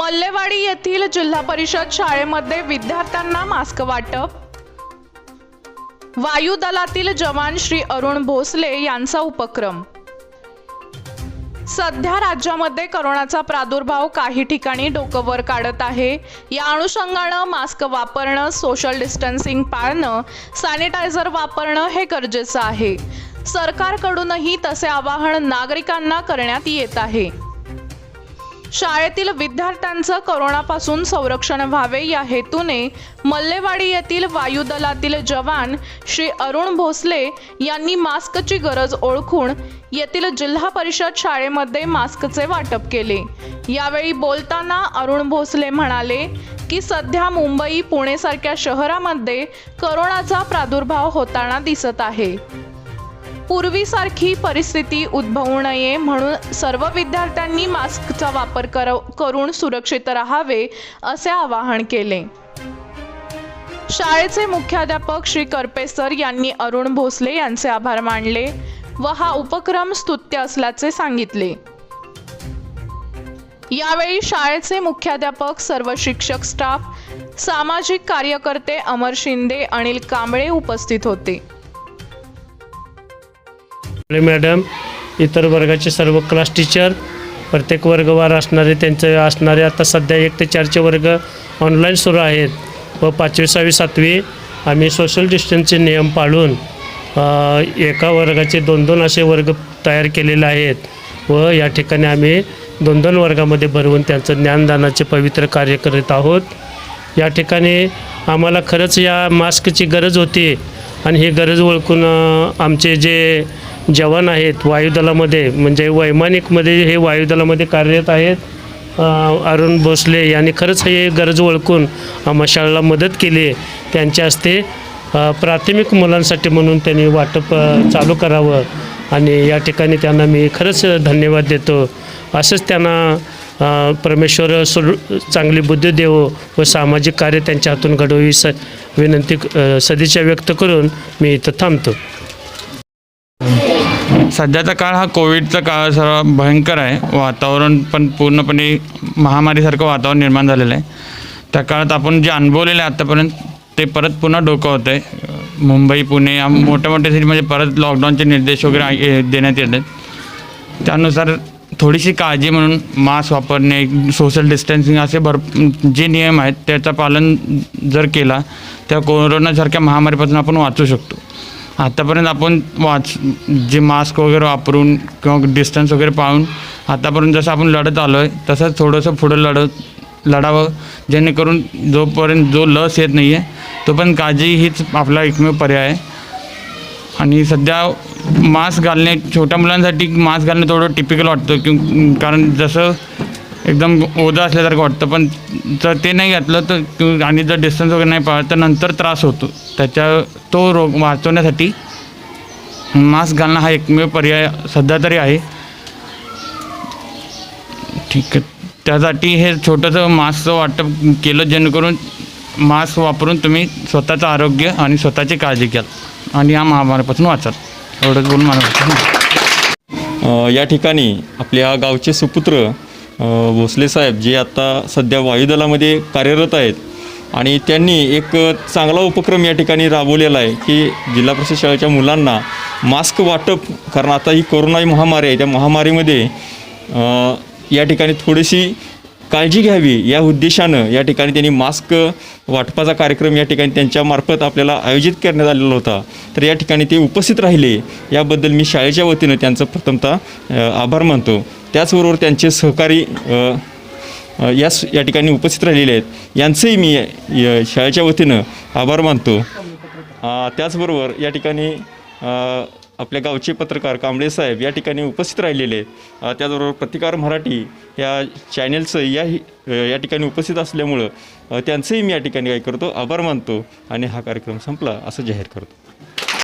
मल्लेवाडी येथील जिल्हा परिषद शाळेमध्ये विद्यार्थ्यांना मास्क वाटप. वायुदलातील जवान श्री अरुण भोसले यांचा उपक्रम. सध्या राज्यामध्ये करोनाचा प्रादुर्भाव काही ठिकाणी डोकं वर काढत आहे. या अनुषंगानं मास्क वापरणं सोशल डिस्टन्सिंग पाळणं सॅनिटायझर वापरणं हे गरजेचं आहे. सरकारकडूनही तसे आवाहन नागरिकांना करण्यात येत आहे. शाळेतील विद्यार्थ्यांचं कोरोनापासून संरक्षण व्हावे या हेतूने मल्लेवाडी येथील वायुदलातील जवान श्री अरुण भोसले यांनी मास्कची गरज ओळखून येथील जिल्हा परिषद शाळेमध्ये मास्कचे वाटप केले. यावेळी बोलताना अरुण भोसले म्हणाले की सध्या मुंबई पुणे सारख्या शहरामध्ये करोनाचा प्रादुर्भाव होताना दिसत आहे. पूर्वीसारखी परिस्थिती उद्भवू नये म्हणून सर्व विद्यार्थ्यांनी मास्कचा वापर कर करून सुरक्षित राहावे असे आवाहन केले. शाळेचे मुख्याध्यापक श्री करपे सर यांनी अरुण भोसले यांचे आभार मानले व हा उपक्रम स्तुत्य असल्याचे सांगितले. यावेळी शाळेचे मुख्याध्यापक सर्व शिक्षक स्टाफ सामाजिक कार्यकर्ते अमर शिंदे अनिल कांबळे उपस्थित होते. मॅडम इतर वर्गाचे सर्व क्लास टीचर प्रत्येक वर्गवार असणारे त्यांचे असणारे आता सध्या एक ते चारचे वर्ग ऑनलाईन सुरू आहेत. व पाचवी सहावी सातवी आम्ही सोशल डिस्टन्सचे नियम पाळून एका वर्गाचे दोन दोन असे वर्ग तयार केलेले आहेत. व या ठिकाणी आम्ही दोन दोन वर्गामध्ये भरवून त्यांचं ज्ञानदानाचे पवित्र कार्य करीत आहोत. या ठिकाणी आम्हाला खरंच या मास्कची गरज होती. आणि ही गरज ओळखून आमचे जे जवान आहेत वायुदलामध्ये म्हणजे वैमानिकमध्ये हे वायुदलामध्ये कार्यरत आहेत. अरुण भोसले यांनी खरंच हे गरज ओळखून मशाळाला मदत केली त्यांच्या हस्ते प्राथमिक मुलांसाठी म्हणून त्यांनी वाटप चालू करावं आणि या ठिकाणी त्यांना मी खरंच धन्यवाद देतो. असंच त्यांना परमेश्वर सुर चांगली बुद्धी देवो व सामाजिक कार्य त्यांच्या हातून घडवी स विनंती सदिच्छा व्यक्त करून मी इथं थांबतो. सध्याचा काळ हा कोविडचा काळ सर्व भयंकर आहे. वातावरण पण पूर्णपणे महामारीसारखं वातावरण निर्माण झालेलं आहे. त्या काळात आपण जे अनुभवलेलं आहे आत्तापर्यंत ते परत पुन्हा डोकं होतं आहे मुंबई पुणे या मोठ्या मोठ्या सिटीमध्ये परत लॉकडाऊनचे निर्देश वगैरे देण्यात येत आहेत. त्यानुसार थोडीशी काळजी म्हणून मास्क वापरणे सोशल डिस्टन्सिंग असे भर जे नियम आहेत त्याचं पालन जर केला तर कोरोनासारख्या महामारीपासून आपण वाचू शकतो. आतापर्यंत आपण वाच जे मास्क वगैरे वापरून किंवा डिस्टन्स वगैरे पाळून आतापर्यंत जसं आपण लढत आलो आहे तसंच थोडंसं पुढं लढत लढावं जेणेकरून जोपर्यंत जो लस येत नाही आहे तो पण काळजी हीच आपला एकमेव पर्याय आहे. आणि सध्या मास्क घालणे छोट्या मुलांसाठी मास्क घालणं थोडं टिपिकल वाटतं की कारण जसं एकदम ओदा असल्यासारखं वाटतं पण जर ते नाही घातलं तर आणि जर डिस्टन्स वगैरे नाही पाळलं तर नंतर त्रास होतो. त्याच्या तो रोग वाचवण्यासाठी मास्क घालणं हा एकमेव पर्याय सध्या तरी आहे. ठीक आहे. त्यासाठी हे छोटंसं मास्कचं वाटप केलं जेणेकरून मास्क वापरून तुम्ही स्वतःचं आरोग्य आणि स्वतःची काळजी घ्याल आणि या महामारीपासून वाचाल. एवढंच बोलून मला या ठिकाणी आपल्या गावचे सुपुत्र भोसले साहेब जे आता सध्या वायुदलामध्ये कार्यरत आहेत आणि त्यांनी एक चांगला उपक्रम या ठिकाणी राबवलेला आहे की जिल्हा परिषद शाळेच्या मुलांना मास्क वाटप कारण आता ही कोरोना ही महामारी आहे. त्या महामारीमध्ये या ठिकाणी थोडीशी काळजी घ्यावी या उद्देशानं या ठिकाणी त्यांनी मास्क वाटपाचा कार्यक्रम या ठिकाणी त्यांच्यामार्फत आपल्याला आयोजित करण्यात आलेला होता. तर या ठिकाणी ते उपस्थित राहिले. याबद्दल मी शाळेच्या वतीनं त्यांचं प्रथमतः आभार मानतो. त्याचबरोबर त्यांचे सहकारी या यास या ठिकाणी उपस्थित राहिलेले आहेत. यांचंही मी शाळेच्या वतीनं आभार मानतो. त्याचबरोबर या ठिकाणी आपल्या गावचे पत्रकार कांबळे साहेब या ठिकाणी उपस्थित राहिलेले आहेत. त्याचबरोबर प्रतिकार मराठी या चॅनेलचं या या ठिकाणी उपस्थित असल्यामुळं त्यांचंही मी या ठिकाणी काय करतो आभार मानतो आणि हा कार्यक्रम संपला असं जाहीर करतो.